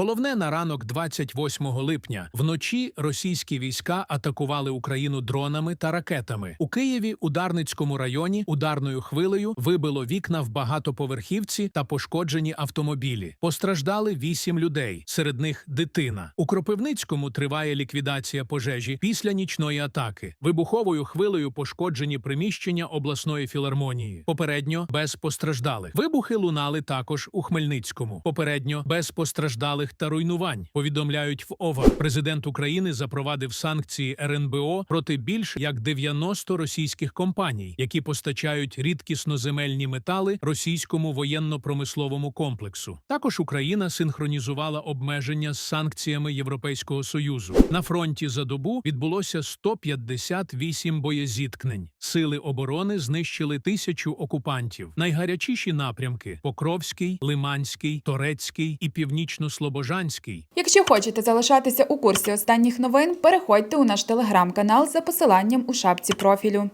Головне на ранок 28 липня. Вночі російські війська атакували Україну дронами та ракетами. У Києві, у Дарницькому районі, ударною хвилею вибило вікна в багатоповерхівці та пошкоджені автомобілі. Постраждали вісім людей, серед них дитина. У Кропивницькому триває ліквідація пожежі після нічної атаки. Вибуховою хвилею пошкоджені приміщення обласної філармонії. Попередньо без постраждалих. Вибухи лунали також у Хмельницькому. Попередньо без постраждалих та руйнувань. Повідомляють в ОВА. Президент України запровадив санкції РНБО проти більш як 90 російських компаній, які постачають рідкісноземельні метали російському воєнно-промисловому комплексу. Також Україна синхронізувала обмеження з санкціями Європейського союзу. На фронті за добу відбулося 158 боєзіткнень. Сили оборони знищили тисячу окупантів. Найгарячіші напрямки: Покровський, Лиманський, Торецький і Північно-Слобожанський. Якщо хочете залишатися у курсі останніх новин, переходьте у наш телеграм-канал за посиланням у шапці профілю.